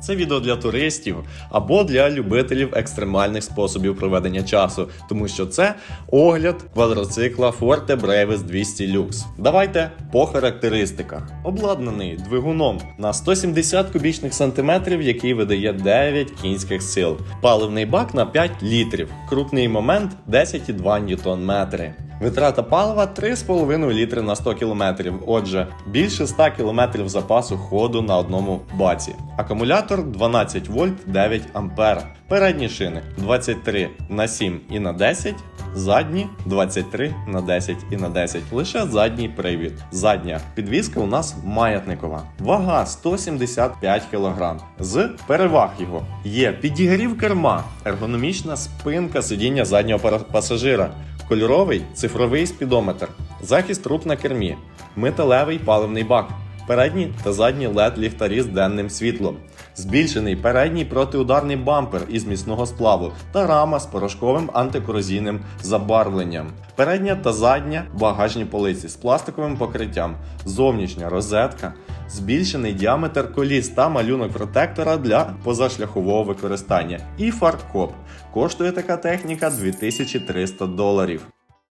Це відео для туристів або для любителів екстремальних способів проведення часу, тому що це огляд квадроцикла Forte Brevis 200 Lux. Давайте по характеристиках. Обладнаний двигуном на 170 кубічних сантиметрів, який видає 9 кінських сил. Паливний бак на 5 літрів. Крутний момент 10,2 ньютон-метри. Витрата палива 3,5 літри на 100 км. Отже, більше 100 км запасу ходу на одному баці. Акумулятор 12 вольт 9 ампер. Передні шини 23 на 7 і на 10. Задні 23 на 10 і на 10. Лише задній привід. Задня підвізка у нас маятникова. Вага 175 кг. З переваг його є підігрів керма, ергономічна спинка сидіння заднього пасажира, кольоровий цифровий спідометр, захист рук на кермі, металевий паливний бак, передні та задні led ліхтарі з денним світлом, збільшений передній протиударний бампер із міцного сплаву та рама з порошковим антикорозійним забарвленням, передня та задня багажні полиці з пластиковим покриттям, зовнішня розетка. Збільшений діаметр коліс та малюнок протектора для позашляхового використання. І фаркоп. Коштує така техніка 2300 доларів.